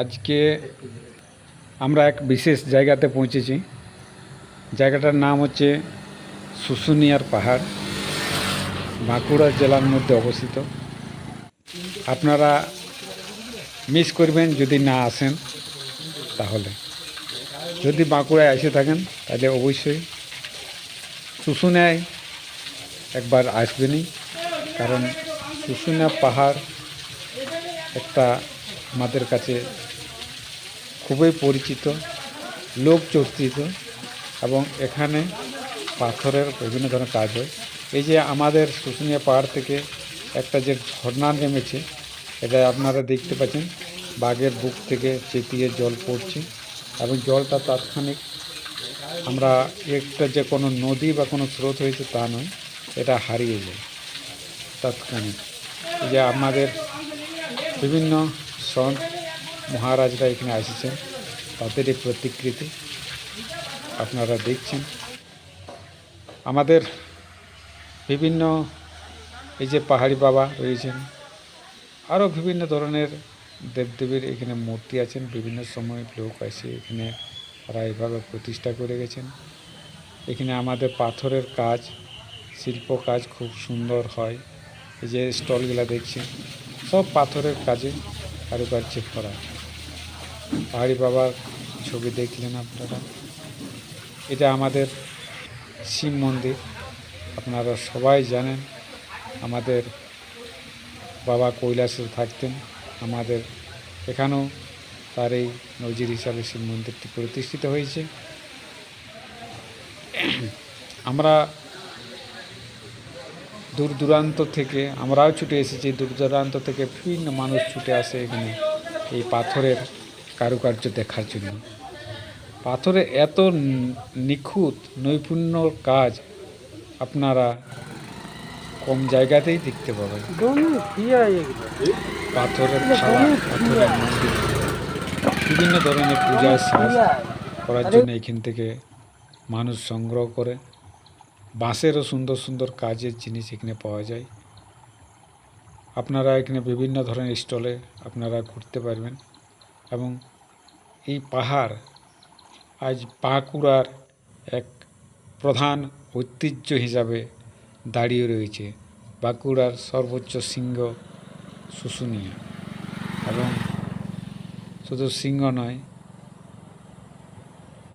আজকে আমরা এক বিশেষ জায়গাতে পৌঁছেছি। জায়গাটার নাম হচ্ছে শুশুনিয়ার পাহাড়, বাঁকুড়া জেলার মধ্যে অবস্থিত। আপনারা মিস করবেন যদি না আসেন তাহলে। যদি বাঁকুড়ায় এসে থাকেন তাহলে অবশ্যই শুশুনিয়ায় একবার আসবেনই, কারণ শুশুনিয়া পাহাড় একটা আমাদের কাছে খুবই পরিচিত, লোক চর্চিত এবং এখানে পাথরের বিভিন্ন ধরনের কাজ হয়। এই যে আমাদের শুশুনিয়া পাহাড় থেকে একটা যে ঝর্ণা নেমেছে, এটা আপনারা দেখতে পাচ্ছেন। বাঘের বুক থেকে চেপিয়ে জল পড়ছে এবং জলটা তাৎক্ষণিক আমরা একটা যে কোনো নদী বা কোনো স্রোত হয়েছে তা নয়, এটা হারিয়ে যায় তাৎক্ষণিক। যে আমাদের বিভিন্ন সন্ত মহারাজরা এখানে এসেছেন তাদের এই প্রতিকৃতি আপনারা দেখছেন। আমাদের বিভিন্ন এই যে পাহাড়ি বাবা রয়েছেন আরও বিভিন্ন ধরনের দেবদেবীর এখানে মূর্তি আছেন। বিভিন্ন সময় লোক আসে এখানে তারা এভাবে প্রতিষ্ঠা করে গেছেন। এখানে আমাদের পাথরের কাজ, শিল্প কাজ খুব সুন্দর হয়। এই যে স্টলগুলো দেখছেন, সব পাথরের কাজে কারুকার্যে করা। পাহাড়ি বাবার ছবি দেখলেন আপনারা। এটা আমাদের শিব মন্দির। আপনারা সবাই জানেন, আমাদের বাবা কৈলাসে থাকতেন। আমাদের এখানেও তার এই নজির হিসাবে শিব মন্দিরটি প্রতিষ্ঠিত হয়েছে। আমরা দূর দূরান্ত থেকে আমরাও ছুটে এসেছি দূর দূরান্ত থেকে বিভিন্ন মানুষ ছুটে আসে এখানে এই পাথরের কারুকার্য দেখার জন্য। পাথরে এত নিখুঁত, নৈপুণ্য কাজ আপনারা কম জায়গাতেই দেখতে পাবেন। পাথরের পাথরের মন্দির, বিভিন্ন ধরনের পূজা করার জন্য এখান থেকে মানুষ সংগ্রহ করে। বাঁশেরও সুন্দর সুন্দর কাজের জিনিস এখানে পাওয়া যায়। আপনারা এখানে বিভিন্ন ধরনের স্টলে আপনারা ঘুরতে পারবেন এবং এই পাহাড় আজ বাঁকুড়ার এক প্রধান ঐতিহ্য হিসাবে দাঁড়িয়ে রয়েছে, বাঁকুড়ার সর্বোচ্চ শৃঙ্গ শুশুনিয়া। এবং শুধু সিংহ নয়